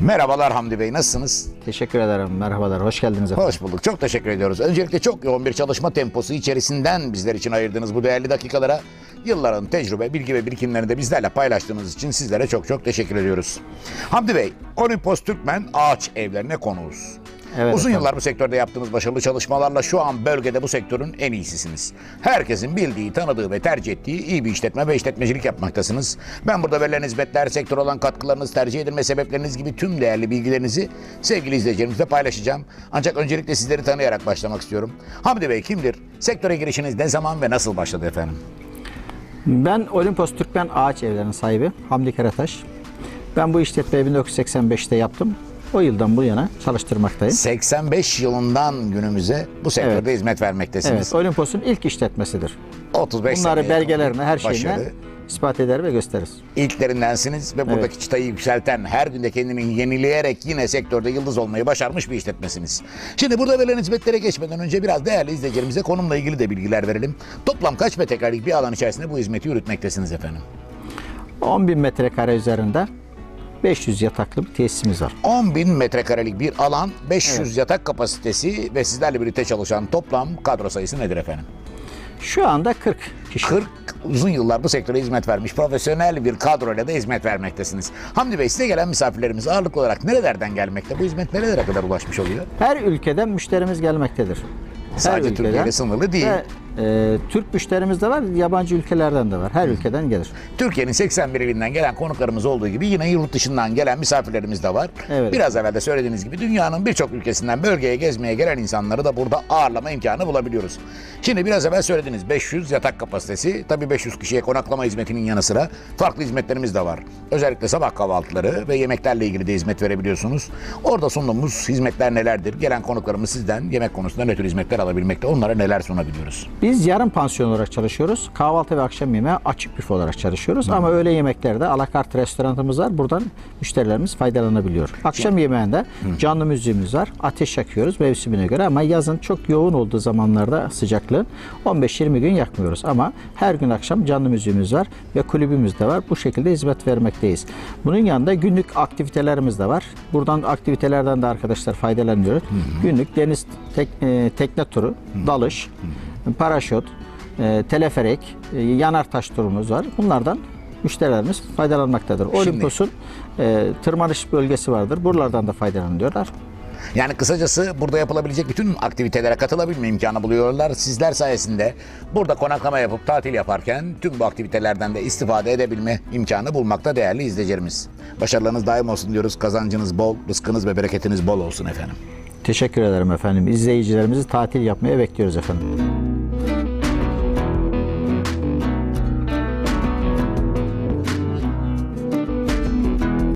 Merhabalar Hamdi Bey, nasılsınız? Teşekkür ederim. Merhabalar. Hoş geldiniz efendim. Hoş bulduk, çok teşekkür ediyoruz. Öncelikle çok yoğun bir çalışma temposu içerisinden bizler için ayırdığınız bu değerli dakikalara yılların tecrübe, bilgi ve birikimlerini de bizlerle paylaştığınız için sizlere çok çok teşekkür ediyoruz. Hamdi Bey, Olimpos Türkmen ağaç evlerine konuğuz. Evet Uzun yıllar bu sektörde yaptığınız başarılı çalışmalarla şu an bölgede bu sektörün en iyisisiniz. Herkesin bildiği, tanıdığı ve tercih ettiği iyi bir işletme ve işletmecilik yapmaktasınız. Ben burada verilen hizmetler, sektör olan katkılarınız, tercih edilme sebepleriniz gibi tüm değerli bilgilerinizi sevgili izleyicilerimizle paylaşacağım. Ancak öncelikle sizleri tanıyarak başlamak istiyorum. Hamdi Bey kimdir? Sektöre girişiniz ne zaman ve nasıl başladı efendim? Ben Olimpos Türkmen Ağaç Evlerinin sahibi Hamdi Karataş. Ben bu işletmeyi 1985'te yaptım. O yıldan bu yana çalıştırmaktayım. 85 yılından günümüze bu sektörde Evet. hizmet vermektesiniz. Evet, Olimpos'un ilk işletmesidir. 35 Bunları seneye belgelerine, her başarı. şeyine ispat eder ve gösteririz. ilklerindensiniz ve buradaki çıtayı yükselten, her günde kendini yenileyerek yine sektörde yıldız olmayı başarmış bir işletmesiniz. Şimdi burada verilen hizmetlere geçmeden önce biraz değerli izleyicilerimize konumla ilgili de bilgiler verelim. Toplam kaç metrekarelik bir alan içerisinde bu hizmeti yürütmektesiniz efendim? 10 bin metrekare üzerinde 500 yataklı bir tesisimiz var. 10 bin metrekarelik bir alan, 500 yatak kapasitesi ve sizlerle birlikte çalışan toplam kadro sayısı nedir efendim? Şu anda 40 kişi. 40 uzun yıllar bu sektöre hizmet vermiş profesyonel bir kadroyla da hizmet vermektesiniz. Hamdi Bey size gelen misafirlerimiz ağırlıklı olarak nerelerden gelmekte? Bu hizmet nerelere kadar ulaşmış oluyor? Her ülkeden müşterimiz gelmektedir. Her Sadece ülkeden. Türkiye ile sınırlı değil. Ve, e, Türk müşterimiz de var, yabancı ülkelerden de var. Her ülkeden gelir. Türkiye'nin 81 ilinden gelen konuklarımız olduğu gibi yine yurt dışından gelen misafirlerimiz de var. Evet. Biraz evvel de söylediğiniz gibi dünyanın birçok ülkesinden bölgeye gezmeye gelen insanları da burada ağırlama imkanı bulabiliyoruz. Şimdi biraz evvel söylediğiniz 500 yatak kapasitesi, tabii 500 kişiye konaklama hizmetinin yanı sıra farklı hizmetlerimiz de var. Özellikle sabah kahvaltıları ve yemeklerle ilgili de hizmet verebiliyorsunuz. Orada sunduğumuz hizmetler nelerdir? Gelen konuklarımız sizden yemek konusunda ne tür hizmetler alabilmekte? Onlara neler sunabiliyoruz? Biz yarım pansiyon olarak çalışıyoruz. Kahvaltı ve akşam yemeği açık büfe olarak çalışıyoruz. Ama öğle yemeklerde alakart restoranımız var. Buradan müşterilerimiz faydalanabiliyor. Akşam yemeğinde canlı müziğimiz var. Ateş yakıyoruz mevsimine göre ama yazın çok yoğun olduğu zamanlarda sıcaklığın 15-20 gün yakmıyoruz. Ama her gün akşam canlı müziğimiz var ve kulübümüz de var. Bu şekilde hizmet vermekteyiz. Bunun yanında günlük aktivitelerimiz de var. Buradan aktivitelerden de arkadaşlar faydalanıyoruz. Günlük deniz tek- e, tekne turu, dalış, paraşüt, e, teleferik, e, yanar taş turumuz var. Bunlardan müşterilerimiz faydalanmaktadır. Olimpos'un e, tırmanış bölgesi vardır. Buralardan da faydalanıyorlar. Yani kısacası burada yapılabilecek bütün aktivitelere katılabilme imkanı buluyorlar. Sizler sayesinde burada konaklama yapıp tatil yaparken tüm bu aktivitelerden de istifade edebilme imkanı bulmakta değerli izleyicilerimiz. Başarılarınız daim olsun diyoruz. Kazancınız bol, rızkınız ve bereketiniz bol olsun efendim. Teşekkür ederim efendim. İzleyicilerimizi tatil yapmaya bekliyoruz efendim.